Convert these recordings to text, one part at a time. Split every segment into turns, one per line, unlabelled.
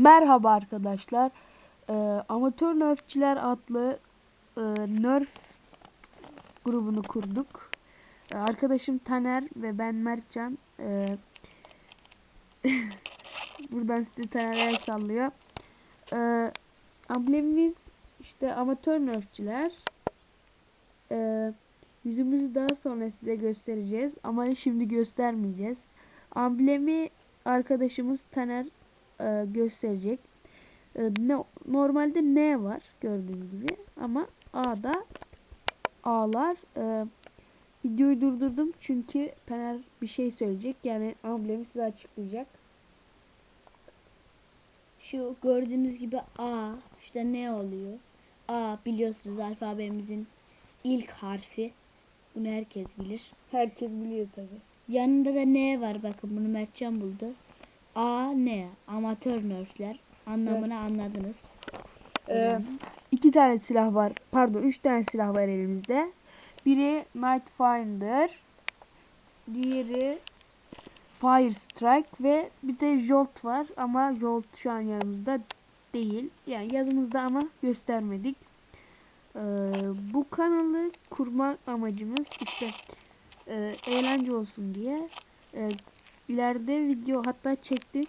Merhaba arkadaşlar. Ee, Amatör Nerfçiler adlı e, Nerf grubunu kurduk. Ee, arkadaşım Taner ve ben Mertcan. Ee, buradan size Taner el sallıyor. Ee, amblemimiz işte Amatör Nerfçiler. Ee, yüzümüzü daha sonra size göstereceğiz ama şimdi göstermeyeceğiz. Amblemi arkadaşımız Taner e, gösterecek. E, ne, normalde N var gördüğünüz gibi ama A'da A'lar e, videoyu durdurdum çünkü Taner bir şey söyleyecek yani amblemi size açıklayacak.
Şu gördüğünüz gibi A işte ne oluyor? A biliyorsunuz alfabemizin ilk harfi. Bunu herkes bilir.
Herkes biliyor tabi.
Yanında da N var bakın bunu Mertcan buldu. A N amatör nörfler anlamını anladınız.
Ee, iki tane silah var. Pardon, üç tane silah var elimizde. Biri Night Finder, diğeri Fire Strike ve bir de Jolt var ama Jolt şu an yanımızda değil. Yani yanımızda ama göstermedik. Ee, bu kanalı kurma amacımız işte e, eğlence olsun diye. E, ileride video hatta çektik.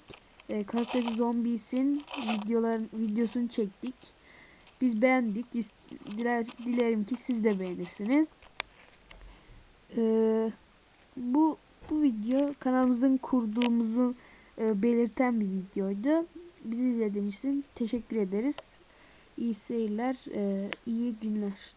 E, Call of Zombies'in videoların videosunu çektik. Biz beğendik. Diler, dilerim ki siz de beğenirsiniz. Ee, bu bu video kanalımızın kurduğumuzu e, belirten bir videoydu. Bizi izlediğiniz için teşekkür ederiz. İyi seyirler, e, iyi günler.